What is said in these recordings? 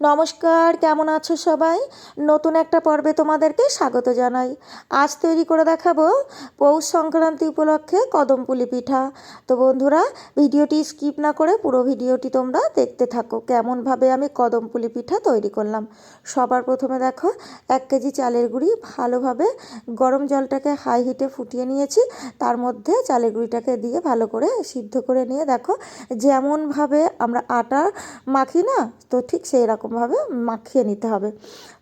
নমস্কার, কেমন আছো সবাই? নতুন একটা পর্বে তোমাদেরকে স্বাগত জানাই। আজ তৈরি করে দেখাবো পৌষ সংক্রান্তি উপলক্ষে কদমপুলি পিঠা। তো বন্ধুরা, ভিডিওটি স্কিপ না করে পুরো ভিডিওটি তোমরা দেখতে থাকো, কেমনভাবে আমি কদমপুলি পিঠা তৈরি করলাম। সবার প্রথমে দেখো, এক কেজি চালের গুঁড়ি ভালোভাবে গরম জলটাকে হাই হিটে ফুটিয়ে নিয়েছি। তার মধ্যে চালের গুঁড়িটাকে দিয়ে ভালো করে সিদ্ধ করে নিয়ে দেখো, যেমনভাবে আমরা আটা মাখি না? তো ঠিক সেই রকমভাবে মাখিয়ে নিতে হবে।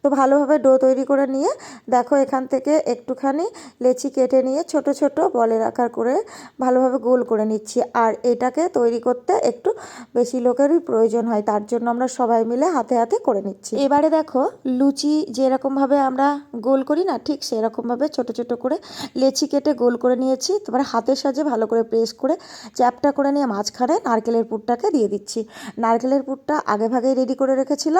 তো ভালোভাবে ডো তৈরি করে নিয়ে দেখো এখান থেকে একটুখানি লেচি কেটে নিয়ে ছোট ছোট বলের আকার করে ভালোভাবে গোল করে নিচ্ছি। আর এটাকে তৈরি করতে একটু বেশি লোকেরই প্রয়োজন হয়, তার জন্য আমরা সবাই মিলে হাতে হাতে করে নিচ্ছি। এবারে দেখো লুচি যেরকমভাবে আমরা গোল করি না, ঠিক সেরকমভাবে ছোট ছোট করে লেচি কেটে গোল করে নিয়েছি। তোমার হাতের সাহায্যে ভালো করে প্রেস করে চ্যাপটা করে নিয়ে মাঝখানে নারকেলের পুরটাকে দিয়ে দিচ্ছি। নারকেলের পুরটা আগে ভাগেই রেডি করে রেখেছিলাম।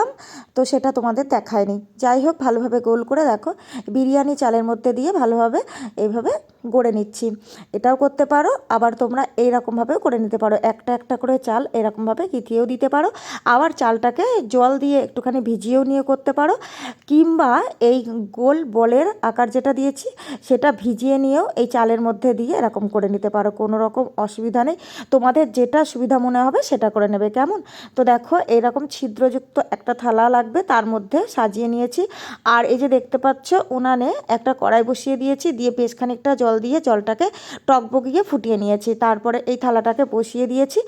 তো সেটা তোমাদের দেখায়নি। যাই হোক, ভালোভাবে গোল করে দেখো, বিরিয়ানি চালের মধ্যে দিয়ে ভালোভাবে এইভাবে গড়ে নিচ্ছি। এটাও করতে পারো, আবার তোমরা এইরকমভাবেও করে নিতে পারো। একটা একটা করে চাল এরকমভাবে কিথিয়েও দিতে পারো। আবার চালটাকে জল দিয়ে একটুখানি ভিজিয়েও নিয়ে করতে পারো। কিংবা এই গোল বলের আকার যেটা দিয়েছি, সেটা ভিজিয়ে নিয়েও এই চালের মধ্যে দিয়ে এরকম করে নিতে পারো। কোনো রকম অসুবিধা নেই। তোমাদের যেটা সুবিধা মনে হবে, সেটা করে নেবে। কেমন? তো দেখো এরকম ছিদ্রযুক্ত একটা থালা লাগবে, তার মধ্যে সাজিয়ে নিয়েছি। আর এই যে দেখতে পাচ্ছ, উনানে একটা কড়াই বসিয়ে দিয়েছি। দিয়ে বেশ খানিকটা জল দিয়ে জলটাকে টকবগিয়ে ফুটিয়ে নিয়েছি। তারপরে এই থালাটাকে বসিয়ে দিয়েছি।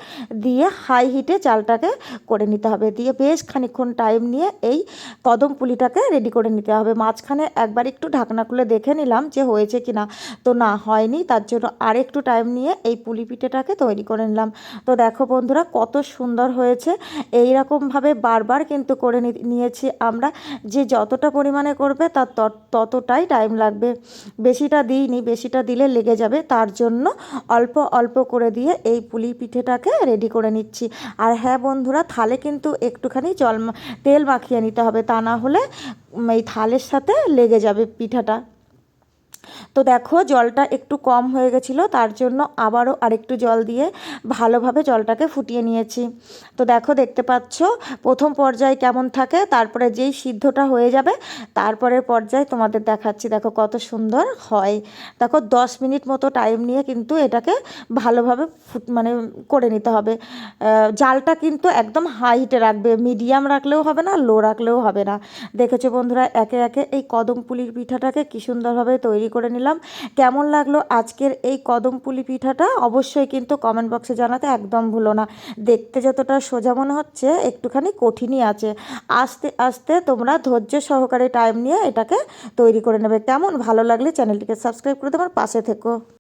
দিয়ে হাই হিটে চালটাকে করে নিতে হবে। দিয়ে বেশ খানিক্ষণ টাইম নিয়ে এই কদম পুলিটাকে রেডি করে নিতে হবে। মাঝখানে একবার একটু ঢাকনা খুলে দেখে নিলাম যে হয়েছে কি না তো না, হয়নি। তার জন্য আর একটু টাইম নিয়ে এই পুলি পিঠেটাকে তৈরি করে নিলাম। তো দেখো বন্ধুরা, কত সুন্দর হয়েছে। এই রকমভাবে বারবার কিন্তু করে নিয়েছি আমরা। যে যতটা পরিমাণে করবে তার ততটাই টাইম লাগবে। বেশিটা দিইনি, বেশিটা দিলে লেগে যাবে। তার জন্য অল্প অল্প করে দিয়ে এই পুলি পিঠেটাকে রেডি করে নিচ্ছি। আর হ্যাঁ বন্ধুরা, থালে কিন্তু একটুখানি জল, তেল মাখিয়ে নিতে হবে। তা না হলে এই থালের সাথে লেগে যাবে পিঠাটা। তো দেখো জলটা একটু কম হয়ে গেছিল, তার জন্য আবারও আরেকটু জল দিয়ে ভালোভাবে জলটাকে ফুটিয়ে নিয়েছি। তো দেখো দেখতে পাচ্ছ, প্রথম পর্যায়ে কেমন থাকে, তারপরে যেই সিদ্ধটা হয়ে যাবে, তারপরের পর্যায়ে তোমাদের দেখাচ্ছি। দেখো কত সুন্দর হয়। দেখো দশ মিনিট মতো টাইম নিয়ে কিন্তু এটাকে ভালোভাবে ফুট মানে করে নিতে হবে। জালটা কিন্তু একদম হাইটে রাখবে মিডিয়াম রাখলেও হবে না লো রাখলেও হবে না। দেখেছ বন্ধুরা, একে একে এই কদম পুলির পিঠাটাকে কী সুন্দরভাবে তৈরি করে নিলাম। কেমন লাগল আজকের এই কদম পুলি পিঠাটা? অবশ্যই কিন্তু কমেন্ট বক্সে জানাতে একদম ভুলো না। দেখতে যতটা সোজা মনে হচ্ছে, একটুখানি কঠিনই আছে। আস্তে আস্তে তোমরা ধৈর্য সহকারে টাইম নিয়ে এটাকে তৈরি করে নেবে। কেমন? ভালো লাগলে চ্যানেলটিকে সাবস্ক্রাইব করে তোমার পাশে থেকো।